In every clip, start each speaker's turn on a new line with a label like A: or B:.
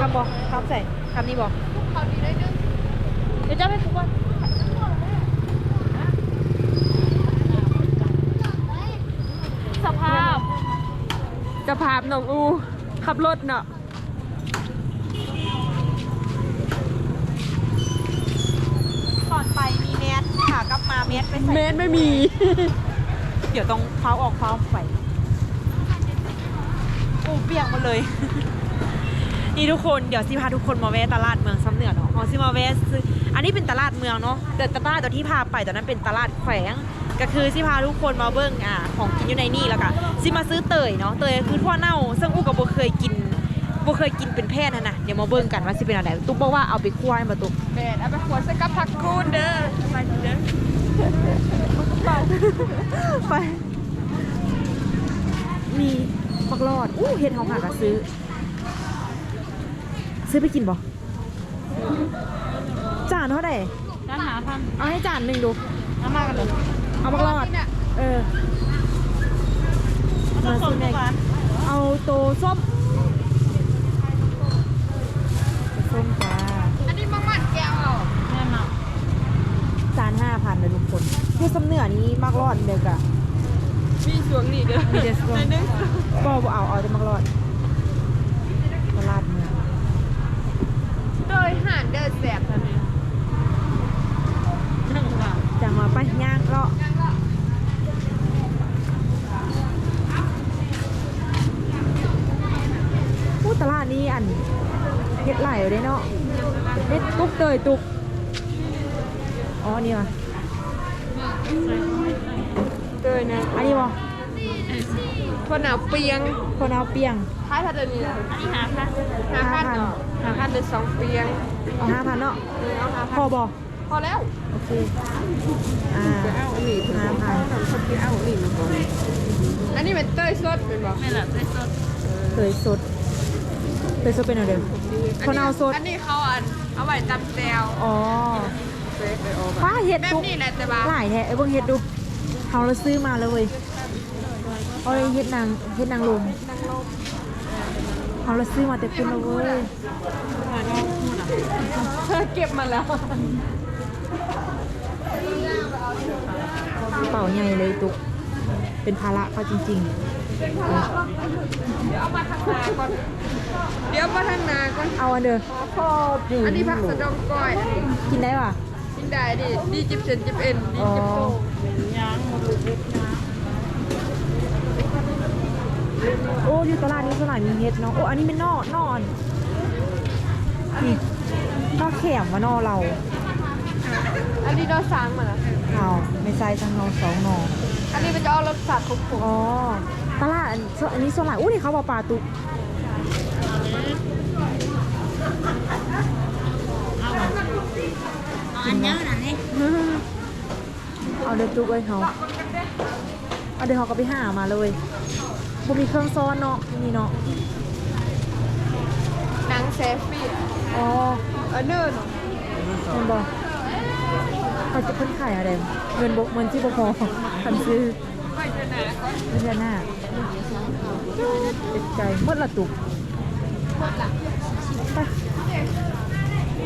A: คำบอกคำใส่คำนี้บอก
B: เขาดีได้นึง
A: เดี๋ยวเจ้าไปคุกก่อนสภาพสภาพน้องอูขับรถเนาะ
B: ก่อนไปมีแมสค่ะกลับมาแมสไป
A: เม
B: ใส่
A: นไม่มี
B: เดี๋ยวต้องเท้าออกเท้าไปอูเปียกหมาเลย นี่ทุกคนเดี๋ยวสิพาทุกคนมาแวะตลาดเมืองซ้ำเหนือเนาะเขาสิมาแวะซื้ออันนี้เป็นตลาดเมืองเนาะแต่ตลาดตัวที่พาไปตอนนั้นเป็นตลาดแขวง ก็คือสิพาทุกคนมาเบิ้งอ่าของกินอยู่ในนี่แล้วก็สิมาซื้อเตยเนาะเตยคือทั่วเน่าซึ่งอูกับโบเคยกินโบเคยกินเป็นแพทย์นะนะเดี๋ยวมาเบิ้งกันว่าสิเป็นอะไรตุ๊กบอกว่าเอาไปคั่วให้มาตุ๊ก
A: แม่เอาไปขวดใส่กับผักกูดเด้อไปเด้อ
B: ไปมีฟักรอดอู้เห็ดหอมหักอะซื้อ ซื้อไปกินบ่จานเท่าไหร่
A: ร้านหาพัน
B: เอาให้จานหนึ่งดู
A: น้ำมากันเลย
B: เอาฟักรอด เออ
A: ต้องส่งทุกวัน
B: เอาโตส้มส้มจ้า
A: อันนี้มังมันแก้วเอาแน่นอน
B: จานห้าพันเลยทุกคนคือสำเหนือนี้มากรอดเด็กอะ
A: มีสวงนี่เด้อ
B: มีเดสโก
A: ในนึง
B: บ่บ่เอาเอาแต่มากรอดตลาดเมือง
A: โดยห่านเดินแสบทันทีนั่งว่า
B: จังหวะไปย่างเลาะอู้ตลาดนี้อัน เฮ็ดไหลายอยู่เด้เนาะเฮ็ดตุกเตยตุก อ๋ออันนี่วะ
A: เตยนะ
B: อันนี้วะ
A: คนหนาวเปียง
B: คนเอาเปียง
A: ท้ายทันเดินนี้อันนี้หาพันหาพันเนาะหาพันเดินสองเปียง
B: เอาห้าพันเนาะ
A: เออเอาหา
B: พ
A: พั
B: อนบอ
A: พอแล้ว
B: โอเคอ่า
A: เอาอันนี้
B: ห้าพัน
A: เอาอันนี้มาก่อนอันนี้เป็นเต้ยสดเป็นบ่ไม่หรอเต้ยสด
B: เตยสด เตยสดเป็นอะไรเดิมคนเอาสด
A: อันนี้เขาอันเอาไว้ตำแจว
B: อ๋อ
A: เฟซไปออก
B: ป้าเฮ็ด
A: แบบ
B: ตุก
A: นี้แหละแต่ว่า
B: หลายแท้ไอ้เบิ่งเฮ็ดดูเขาเราซื้อมาเลยเว้ยเอาเลยเฮ็ดนางเฮ็ดนางลมเขาเราซื้อมาแต่คุณแล้วเว้ย
A: เก็บมาแล้ว
B: กระเป๋าใหญ่เลยตุกเป็นภาระเขาจริง
A: เดี๋ยวเอามาทางนาก่อน เดี๋ยวมาทางนาก่อน
B: ๆเอาอันเด้อ
A: อันนี้ผักสะดองก้อย
B: กินได้ป่ะ
A: กินได้ดิดีจิบเซนจิบเอ็นดี
B: อ๋อ
A: จิบโต
B: โอ้อยู่ตลาดนี้ตลาดมีเฮ็ดเนาะโอ้อันนี้เป็นนอกนอนนี่นอกแขมว่านอเรา
A: อันนี้เราสร้างมาแล้ว
B: เอาไม่ใส่ทั้งนอสองนอ
A: อันนี้เป็นจะเอารสชาติของผม
B: อ๋อ ตลาดอันอันนี้โซนหลายอู้นี่เขาบอกปลาตุก
C: อันเยอะนะนี่
B: เอาเดือตุกไว้เขาเอาเดี๋ยวเขาก็ไปหามาเลยบ่มีเครื่องซ้อนเนาะนี่เนาะ
A: หนังเซฟี่
B: อ๋อ
A: เออเนิร์น
B: เงินบอกเขาจะเพิ่นขายอะไรเงินบกเงินที่บ่พอคันซื้อ
A: ไปเจอหนาก่อน
B: เดือนหน้าเจ็บใจหมดละตุก
A: หมดละ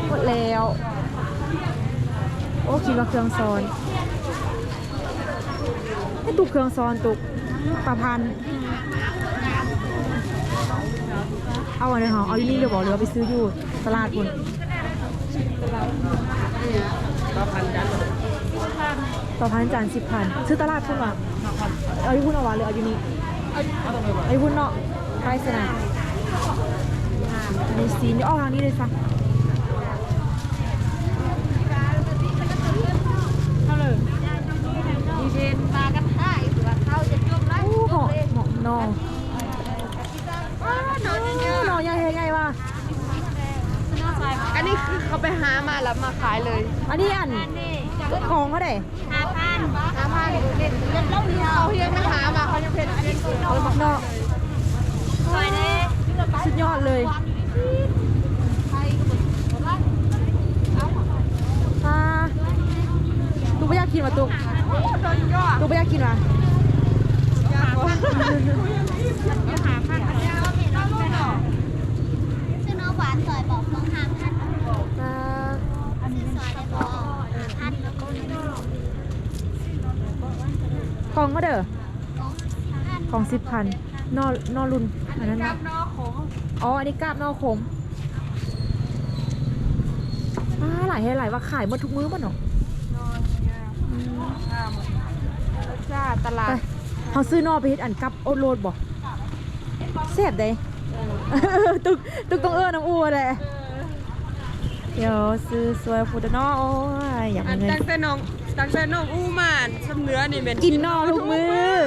B: หมดแล้ว โอ้คิดว่าเครื่องซ้อนให้ตุกเครื่องซ้อนตุกปลาพัน เอาอันไหนหรอเอาอีนี่เดี๋ยวบอกเลยว่าไปซื้ออยู่ตลาดคุณปลาพันจัง ต่อพันจานสิบพันซื้อตลาดคุณวะเอาอยู่คุณเอาวะหรือเอาอยู่นี่เอาอยู่คุณเนาะไปสนามอันนี้ซีนเดี๋ยวเอาทางนี้เลยซะ
A: เท่าเลย
C: ดีเดนมากันได้ถือว่าเขาจะจุ่มได้
B: โอ้เหาะเหาะนอ
C: นอนเยอะ
B: นอใหญ่ใหญ่ว่ะ
C: นอนใส่
A: อันนี้คือเขาไปหามาแล้วมาขายเลย
B: อันนี้อัน
C: นี่
B: กองเขาได้
C: ห้าพัน
A: ห้าพันเล่นเล่นเล่าเดียวเขายังไม่หามาเขายังเป็นเล่นเขา
B: เนาะ
C: ซอยเด้
B: สุดยอดเลยตุ๊กไม่อยากกินว่ะตุ๊กตุ๊กไม่อยากกินว่ะ
A: ยากกว่า
C: หาพันยาวเห็นเราเนาะซื้อนม
A: หวานซอยบอกต้องห้ามพัน
B: อ่า
A: ซอยได้บอกห้ามพัน
B: ของก็เด้อ
A: พัน
B: ของสิบพันนอนนอรุ่นอันนั้น
A: กั
B: นะ
A: บนอขง
B: อ๋ออันนี้กาบนอขมอ่าหลายให้หลายว่าขายหมดทุกมื้อป่ะเนาะ
A: จ้าตลา
B: ไป
A: ด
B: เขาซื้อนอไปเฮ็ดอันกับโอตโรดบ่แซ่บเด้ตุกตุกต้องเอิ้นน้ำอูแหละ เดี๋ยวซื้อสวยฟูดนอโอ้ยอยาก
D: อั
B: มี
D: น
B: เงิน
D: ตั้งแต่น้องตั้งแต่น้องอู้มานสำเนื้อนี่เป็น
B: กินนอทุกมื้อ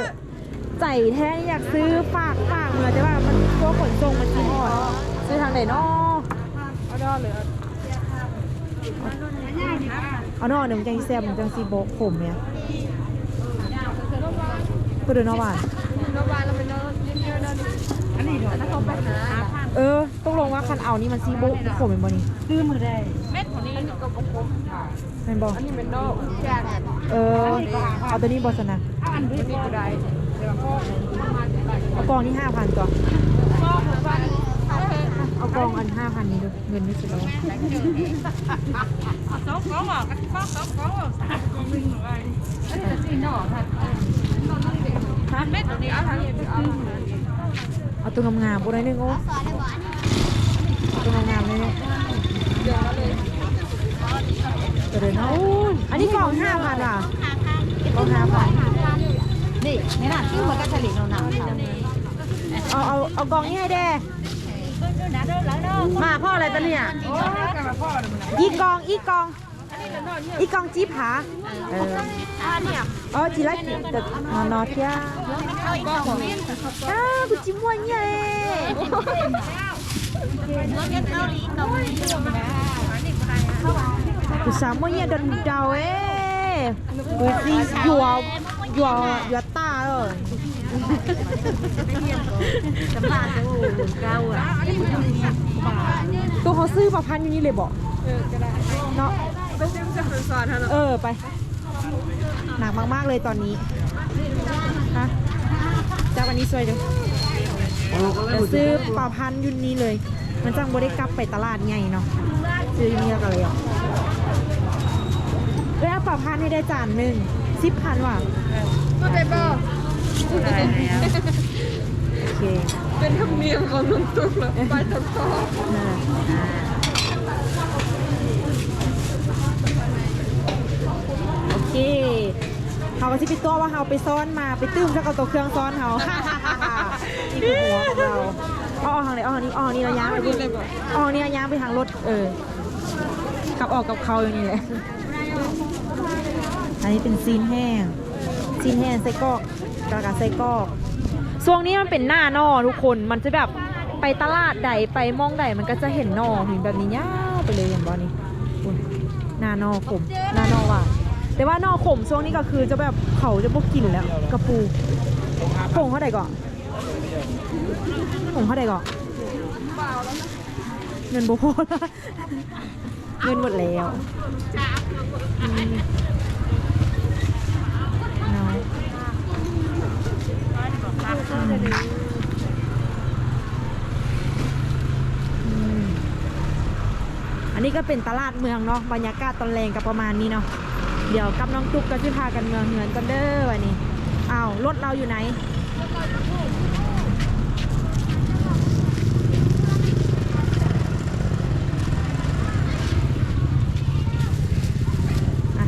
B: ใจแท้นี่อยากซื้อฝากฝากเมือแต่ว่ามันพวกขนส่งมันสิฮอดซื้อทางไหนนอ
D: เอาดอเลย
B: เอานอหนึ่งจังสิแซ่บหนึ่งจังสิโบกขมเนี่ยตัวเดินนอหวาน
D: น้องวานเราเป็นน้องยิ้มเยอะน้องอันนี้เดี๋ยวถ้าเขาไปหา
B: เออ ต้องลงว่าคันเอานี่มันซีโบกขมเป็นบ่นี่
D: ซื้อมือได้เม็ดของนี้ก็ประคบ
B: เป็นบ่
D: อันนี้เป็นดอก
A: จ้า
B: เออเอาตัวนี้บอสนะ
D: อันนี้ก็ได้เดี๋ยวก็
B: เอากองนี่ห้าพันก่อน
D: ก็หมู่บ้าน
B: เอากองอันห้าพันนี้ดูเงินไม่สิบแล้ว
D: สองกองอะก็สองกองสามกองหนึ่งหรือไงอันนี้สี่หน่อค่ะฮะเม็ดของนี้เอาทางนี้เอา
B: เอาตัวงามๆกูได้หนึงโอ้ งามเลยเนี่ย
D: เดี๋ยวเลย
B: ตัวเดินเอาอันนี้กล่องห้าพันอะ
A: ห้าพัน
B: กองห้าพัน
A: นี่นี่น่ะที่มันก็ฉลิงเราหนัก
B: เอาเอาเอากล่องนี้ให้แด้มาพ่ออะไรตัวเนี่ย
D: อีกกล่อง
B: อีกองอีกองอีกองจีผาเออ
A: อ่าเนี่ย
B: อ๋อจีไรแต่นอนนอเที่ย
A: เอาอีกสองเอ้า
B: วกูจิมวนเนี่ย
A: ราเรียนเกาหลีเกาหลี
B: กูสามวันเนี่ยดันเดาเอ้กูซีหยัวหยัวหยัวตาเออ
A: สำหรับดูเกาอะ
B: ตัวเขาซื้อมาพันอยู่นี่เลยบอก
D: เออได้
B: เนาะ
D: เอ
B: อไป หนักมาก ๆ เลยตอนนี้ฮะจ้าวันนี้สวยเล ยเดี๋ยวซื้อปลาพันยุนนี้เลย มันจังบ่ได้กลับไปตลาดไงเนาะซื้ออยูนี่แล้วกันเลยอะแล้วเอาปลาพันให้ได้จานหนึ่งสิบพันว่ะ
D: ก็ได้บ่
B: โอเค
D: เป็นธรรมเนียมของลุงตุ๊กแล้วไปทำต่อ
B: โอเคเขาก็สิไปตัวว่าเขาไปซ้อนมาไปตื้มแล้วก็ตัวเครื่องซ้อนเขา อหัวองเราอาออกทางไหนเอาทางนี้อาทางนี้เราย้าไปพุ่นเอาทางนี้เราย้าไปทางรถเออขับออกกับเขาอย่างนี้แหละอันนี้เป็นซีนแห้งซีนแห้งไส้กรอกกระกาไส้กรอกช่วงนี้มันเป็นหน้านอทุกคนมันจะแบบไปตลาดใดไปมองใดมันก็จะเห็นนอเห็นแบบนี้ยาวไปเลยอย่างบอนี้คุณหน้านอขมหน้านอหวานแต่ว่านอขมช่วงนี้ก็คือจะแบบเขาจะพวกกินแล้วกระปูผงเท่าไหร่ก่อน ผงเท่าไหร่ก่อนเงินโบพอแล้วเงินหมดแล้วอันนี้ก็เป็นตลาดเมืองเนาะบรรยากาศตอนแรงกับประมาณนี้เนาะเดี๋ยวกับน้องตุ๊กก็จะพากันเมืองเหือนกันเด้อวันนี้อ้าวรถเราอยู่ไหนอ่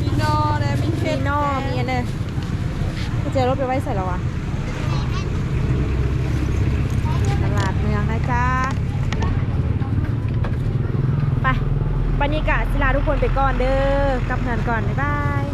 D: มีนอเลยมีเห็
B: มี
D: ด
B: นอมีอันเนยเจอรถไปไว้ใส่แล้ววะตลาดเมืองนะจ๊ะไปบรรยากาศศิลาทุกคนไปก่อนเด้อกลับเงินก่อน บ๊ายบาย